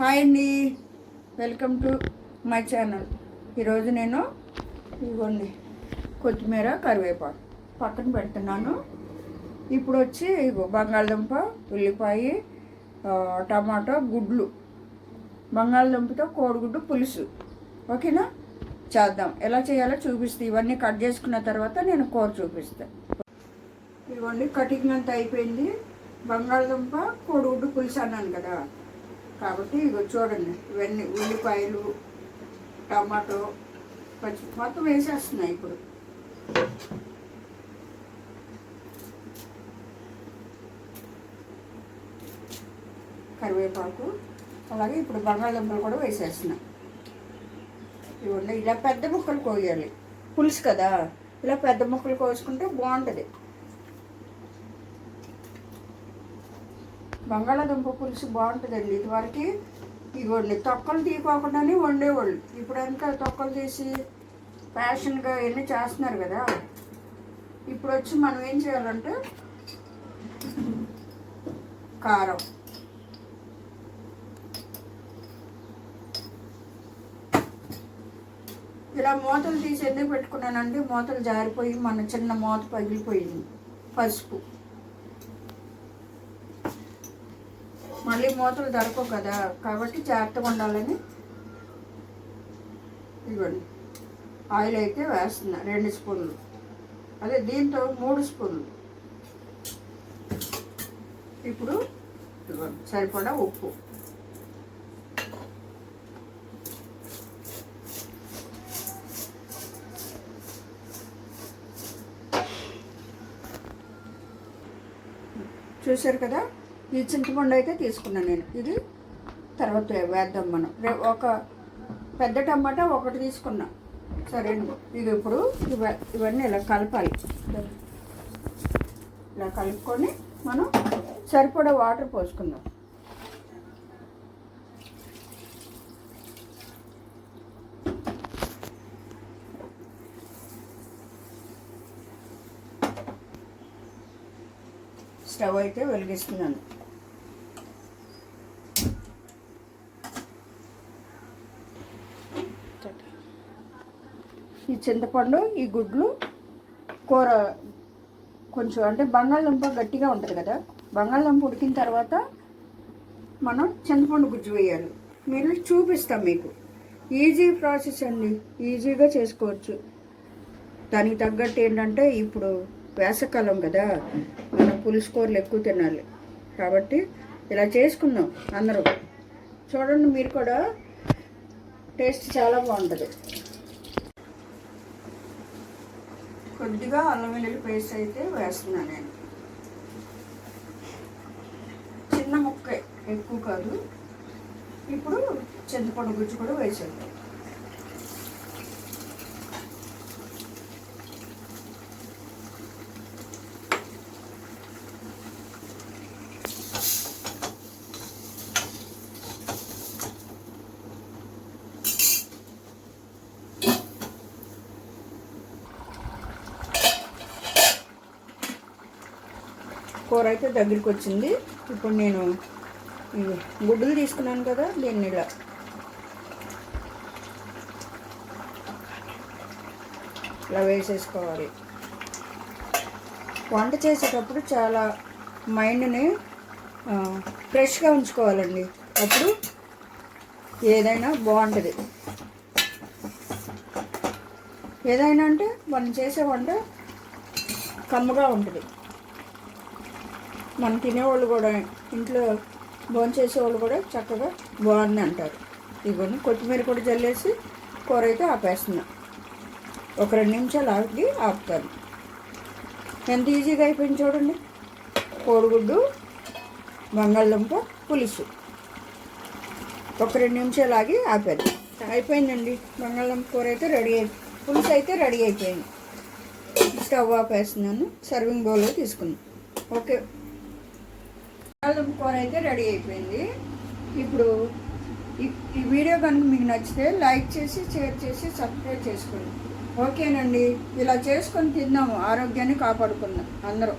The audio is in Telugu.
హాయ్ అండి. Welcome to my channel. ఈరోజు నేను ఇదిగోండి కొత్తిమీర కరివేపాకు పక్కన పెడుతున్నాను. ఇప్పుడు వచ్చి ఇగో బంగాళదుంప ఉల్లిపాయ టమాటో గుడ్లు. బంగాళదుంపతో కోడిగుడ్డు పులుసు. ఓకేనా? చేద్దాం. ఎలా చేయాలో చూపిస్తే. ఇవన్నీ కట్ చేసుకున్న తర్వాత నేను కూర చూపిస్తాను ఇదిగోండి కటింగ్ అంతా అయిపోయింది. బంగాళదుంప కోడిగుడ్డు పులుసు అన్నాను కదా. కాబట్టి ఇగో చూడండి ఇవన్నీ ఉల్లిపాయలు టమాటో పచ్చి మొత్తం వేసేస్తున్నాయి ఇప్పుడు. కరివేపాకు అలాగే ఇప్పుడు బంగాళదుంపలు కూడా వేసేస్తున్నాయి ఇవ్వండి ఇలా పెద్ద ముక్కలు కోయాలి. పులుసు కదా ఇలా పెద్ద ముక్కలు కోసుకుంటే బాగుంటుంది. బంగాళాదుంప పులుసు బాగుంటుందండి. ఇదివరకు ఇదిగోండి తొక్కలు తీయకోకుండానే వండేవాళ్ళు. ఇప్పుడంతా తొక్కలు తీసి ఫ్యాషన్గా ఇవన్నీ చేస్తున్నారు కదా. ఇప్పుడు వచ్చి మనం ఏం చేయాలంటే కారం. ఇలా మూతలు తీసి ఎందుకు పెట్టుకున్నానంటే మూతలు జారిపోయి మన చిన్న మూత పగిలిపోయింది. పసుపు. మళ్ళీ మూతలు దొరకవు కదా. కాబట్టి జాగ్రత్తగా ఉండాలని ఇవ్వండి. ఆయిల్ అయితే వేస్తున్నా రెండు స్పూన్లు. అదే దీంతో మూడు స్పూన్లు. ఇప్పుడు ఇదిగోండి సరిపడా ఉప్పు. చూశారు కదా? ఈ చింతపండు అయితే తీసుకున్నాను నేను. ఇది తర్వాత వేద్దాం మనం. రే ఒక పెద్ద టమాటా ఒకటి తీసుకున్నా. సరే ఇది ఇప్పుడు ఇవ ఇవన్నీ ఇలా కలపాలి. ఇలా కలుపుకొని మనం సరిపడా వాటర్ పోసుకుందాం. స్టవ్ అయితే వెలిగిస్తున్నాను. ఈ చింతపండు ఈ గుడ్లు కూర కొంచెం అంటే బంగాళదుంప గట్టిగా ఉంటుంది కదా. బంగాళదుంప ఉడికిన తర్వాత మనం చింతపండు గుజ్జు వేయాలి. మీరు చూపిస్తాం మీకు. ఈజీ ప్రాసెస్ అండి. ఈజీగా చేసుకోవచ్చు. దానికి తగ్గట్టు ఏంటంటే ఇప్పుడు వేసవకాలం కదా. మనం పులుసు కూరలు ఎక్కువ తినాలి. కాబట్టి ఇలా చేసుకుందాం అందరూ. చూడండి మీరు కూడా టేస్ట్ చాలా బాగుంటుంది. కొద్దిగా అల్లం వెల్లుల్లి పేస్ట్ అయితే వేస్తున్నాను నేను. చిన్న ముక్క ఎక్కువ కాదు. ఇప్పుడు చింతపండు గుజ్జు కూడా వేసేద్దాం. కూర అయితే దగ్గరికి వచ్చింది ఇప్పుడు నేను గుడ్డులు తీసుకున్నాను కదా దీన్ని ఇలా. ఇలా వేసేసుకోవాలి. వంట చేసేటప్పుడు చాలా మైండ్ని ఫ్రెష్గా ఉంచుకోవాలండి. అప్పుడు ఏదైనా బాగుంటుంది. ఏదైనా అంటే మనం చేసే వంట కమ్మగా ఉంటుంది. మనం తినేవాళ్ళు కూడా ఇంట్లో భోంచేసేవాళ్ళు కూడా చక్కగా బాగుంది అంటారు. ఇవన్నీ కొత్తిమీర కూడా జల్లేసి కూర అయితే ఆపేస్తున్నా. ఒక రెండు నిమిషాలు ఆగి ఆపుతాను. ఎంత ఈజీగా అయిపోయింది చూడండి. కోడిగుడ్డు బంగాళదుంప పులుసు. ఒక రెండు నిమిషాలు ఆగి ఆపేది అయిపోయిందండి. బంగాళదుంప కూర అయితే రెడీ అయి పులుసు అయితే రెడీ అయిపోయింది. స్టవ్ ఆపేస్తున్నాను. సర్వింగ్ బౌల్లో తీసుకున్నాను ఓకే. బంగాళదుంప కూర అయితే రెడీ అయిపోయింది. ఇప్పుడు ఈ- ఈ వీడియో కనుక మీకు నచ్చితే లైక్ చేసి షేర్ చేసి సబ్స్క్రైబ్ చేసుకోండి. ఓకేనండి. ఇలా చేసుకొని తిందాము ఆరోగ్యాన్ని కాపాడుకుందాం అందరూ.